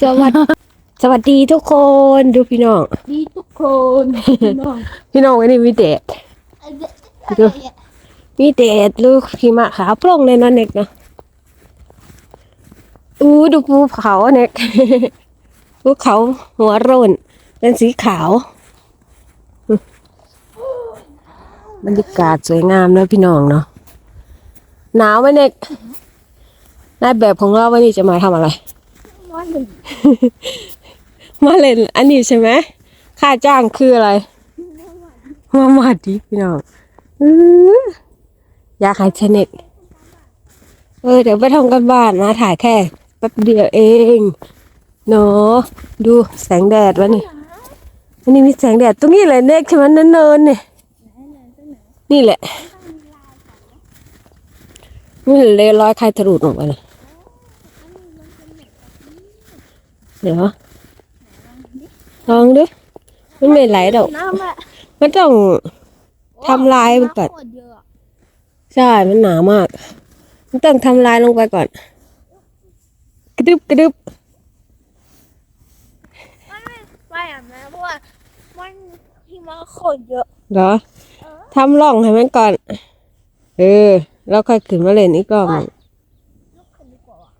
สวัสดีสวัสดีทุกคนดูพี่น้อง ดีทุกคนพี่น้องพี่น้องวันนี้มีเดทดูมีเดทลูกพี่มะขาวโปร่งเลยเนาะเน็กเนาะอู้ดูภูเขาเน็กภูเขาหัวโรนเป็นสีขาวบรรยากาศสวยงามเนอะพี่น้องเนาะหนาวไหมเน็กนายแบบของเราวันนี้จะมาทำอะไร วันหนึ่งมาเล่นอันนี้ใช่ไหมค่าจ้างคืออะไรมามาดิพี่น้องอยากหายชนิดเออเดี๋ยวไปทำกันบ้านมาถ่ายแค่แป๊บเดียวเองเนาะดูแสงแดดวะนี่อันนี้มีแสงแดดตรงนี้เลยเน็กใช่ไหมเนินๆเนี่ยนี่แหละนี่เลยรอยใครทะลุลงไปเลย เดี๋ยวลองดิมันไม่ไหลดอกน้ำอะมันต้องทำลายมันก่อนำโคตรเยอะอะใช่มันหนามาก มันต้องทำลายลงไปก่อน กระดึบกระดึบมันไม่ไปอะแม่เพราะว่ามันหิมะโคตรเยอะเหรอทำร่องให้มันก่อน เออ แล้วค่อยขึ้นมาเล่นอีกรอบหนึ่ง ลุกขึ้นดีกว่าว่ะ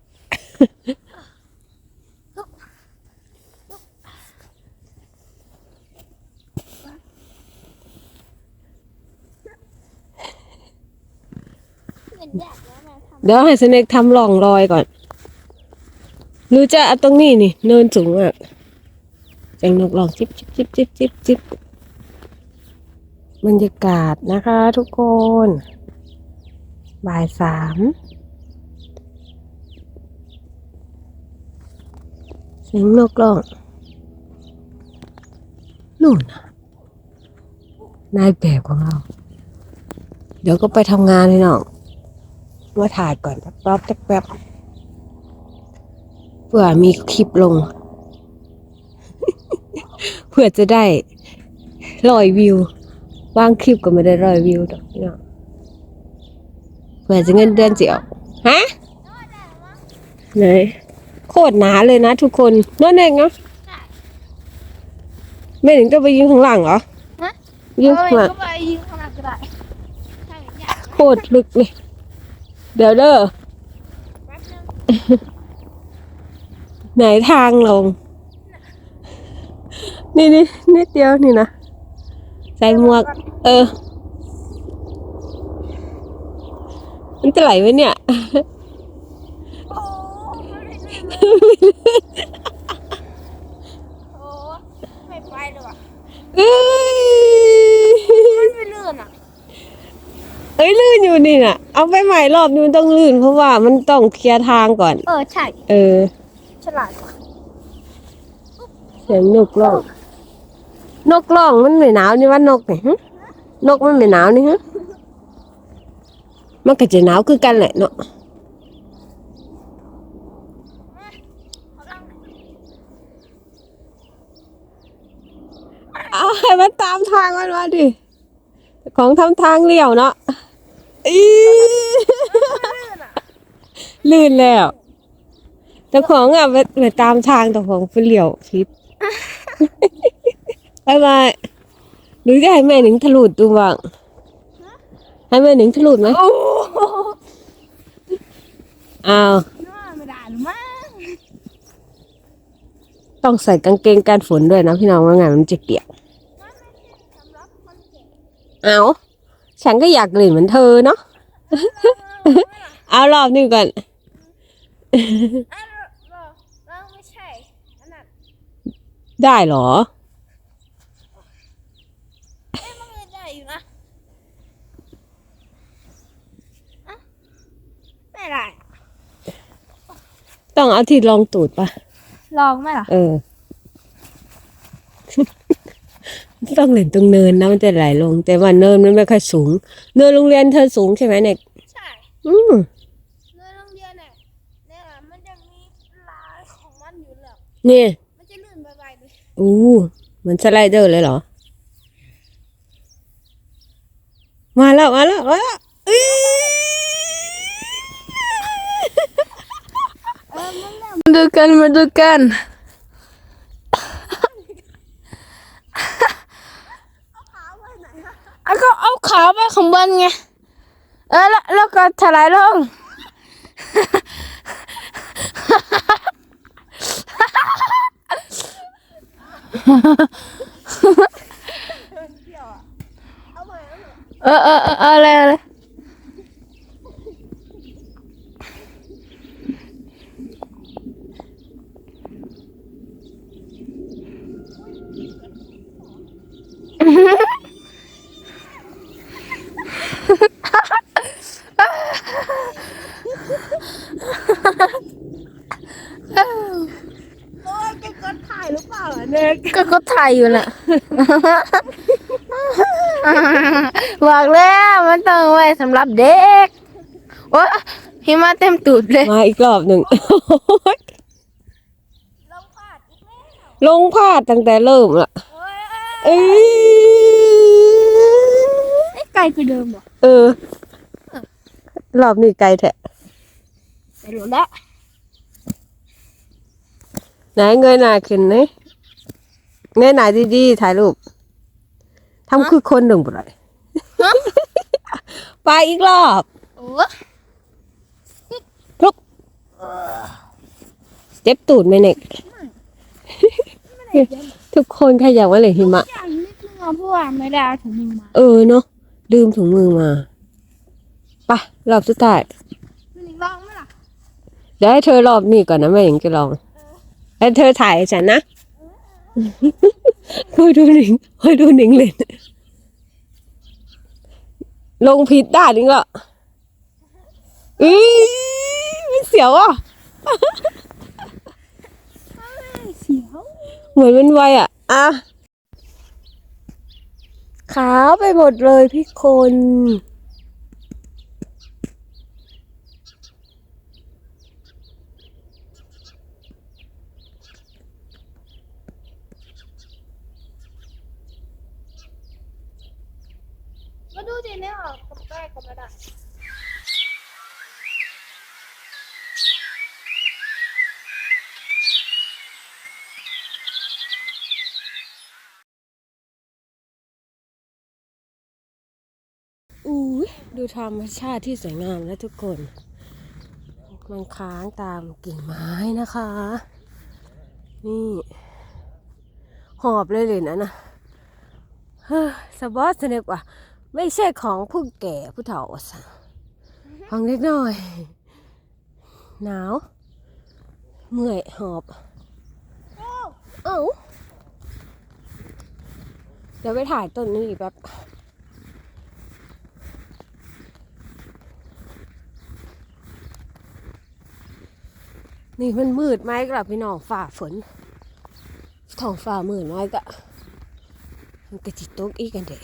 เดี๋ยวให้สเน็กทำร่องรอยก่อนหรือจะเอาตรงนี้นี่ เนินสูงอะจังนกลองจิบจิบจิบจิบจิบจิบบรรยากาศนะคะทุกคน บ่ายสามเสียงนกร้องนู่นนะนายแบบของเรา เดี๋ยวก็ไปทำงานเลยเนาะ มาถ่ายก่อนแป๊บๆแป๊บๆเพื่อมีคลิปลง เพื่อจะได้ร้อยวิววางคลิปก็ไม่ได้ร้อยวิวดอกเนาะเพื่อจะเงินเดือนเสียออกฮะไหนโคตรหนาเลยนะทุกคนนั่นเองเนาะไม่ถึงจะไปยิงข้างหลังเหรอฮะยิงเอ้ข้ายงหลังก็ไปยิงขนาดก็ได้ใช่อยากโคตรลึกเลย เดี๋ยวเด้อแป๊บนึงไหนทางลง นี่นี่นิดเดียวนี่นะ ใส่หมวก เออ มันจะไหลไหมเนี่ยโอ้ไม่ได้เลยโอ้ไม่ไปเลยว่ะเอ้ยมันไม่เลื่อนอะ เอ้ยลื่นอยู่นี่น่ะ เอาไปใหม่รอบนี้มันต้องลื่นเพราะว่ามันต้องเคลียร์ทางก่อน เออใช่ เออ ฉลาดกว่าเสียงนกร้อง นกร้องมันไม่หนาวนี่ว่านกนี่ฮะนกมันไม่หนาวนี่ฮะมันก็จะหนาวคือกันแหละเนาะเขาลังเอาให้มันตามทางมันมาดิ ของทำทางเลี้ยวเนาะ อีลื่นแล้วแต่ของอะไปไปตามทางแต่ของไปเลี้ยวผิดบายบายหรือจะให้แม่หนิงทะลุดดูบ้างให้แม่หนิงทะลุดไหมอ้าวต้องใส่กางเกงกันฝนด้วยนะพี่น้องว่าไงมันจะเปียกมันไม่ใช่สำหรับคนเก่งเอา ฉันก็อยากเล่นเหมือนเธอเนาะ เอารอบนี้ก่อนอะเราเราไม่ใช่อันนั้นได้เหรอเอ้ยมันไม่ได้อยู่นะอะไม่ได้ ต้องเอาที่รองตูดปะลองไหมล่ะ เออ ต้องเล่นตรงเนินนะมันจะไหลลง แต่ว่าเนินมันไม่ค่อยสูง เนินโรงเรียนเธอสูงใช่ไหมเนี่ยใช่อืมในโรงเรียนเนี่ยเนี่ยมันจะมีลายของมันอยู่แล้วเนี่ยมันจะลื่นไปๆเลยอู้เหมือนสไลเดอร์เลยเหรอ มาแล้วมาแล้วมาแล้วอื้อเออมันเนี่ยดูกันมาดูกัน เอาก็เอาขาไปข้างบนไง เออแล้วแล้วก็ถลายลง เออเออเออเอาเลยเอาเลยโอ้ยแกกดถ่ายหรือเปล่าอะเน็ กก็เขาถ่ายอยู่น่ะ บอกแล้วมันต้องไว้สำหรับเด็กโอ้หิมะเต็มตูดเลย มาอีกรอบหนึ่ง ลงพาดอีกแล้วลงพลาดตั้งแต่เริ่มละโอ้ยเอ้ยไกลคือเดิมเหรอเออ รอบนี้ไกลแท้ไปหลุดละไหนเงยหน้าขึ้นนี่ เงยหน้าดีๆถ่ายรูปทำคือคนหนึ่งบ่ได้ไปอีกรอบโอ้ลุกเจ็บตูดไหมเน็กทุกคนใครอยากมาเลยหิมะอย่างนิดนึงอะเพราะว่าไม่ได้เอาถุงมือมา เออเนาะลืมถุงมือมาไปรอบสุดท้ายพี่นิงลองไหมล่ะเดี๋ยวให้เธอรอบนี้ก่อนนะแม่หญิงจะลองให้เธอถ่ายให้ฉันนะ คอยดูหนิงคอยดูหนิงเล่นลงผิดด้านนึงก็อือมันเสียวอะเสียวเหมือนมันไวอะอะขาวไปหมดเลยพี่คน มาดูดิเนี่ยกับแป้งกับไม่ได้อุ้ยดูธรรมชาติที่สวยงามแล้วทุกคน มันค้างตามกิ่งไม้นะคะ นี่ หอบเลยเลยนะนะเฮ้อสบอสเนกว่า ไม่ใช่ของผู้แก่ผู้เฒ่าสะของเล็กน้อย หนาวเมื่อยหอบเอ้าเดี๋ยวไปถ่ายต้นนี้อีกแป๊บนี่มันมืดไหมกลับพี่น้องฝ่าฝนท้องฟ้ามืดน้อยก็มันกระจิตตกอีกกันเด็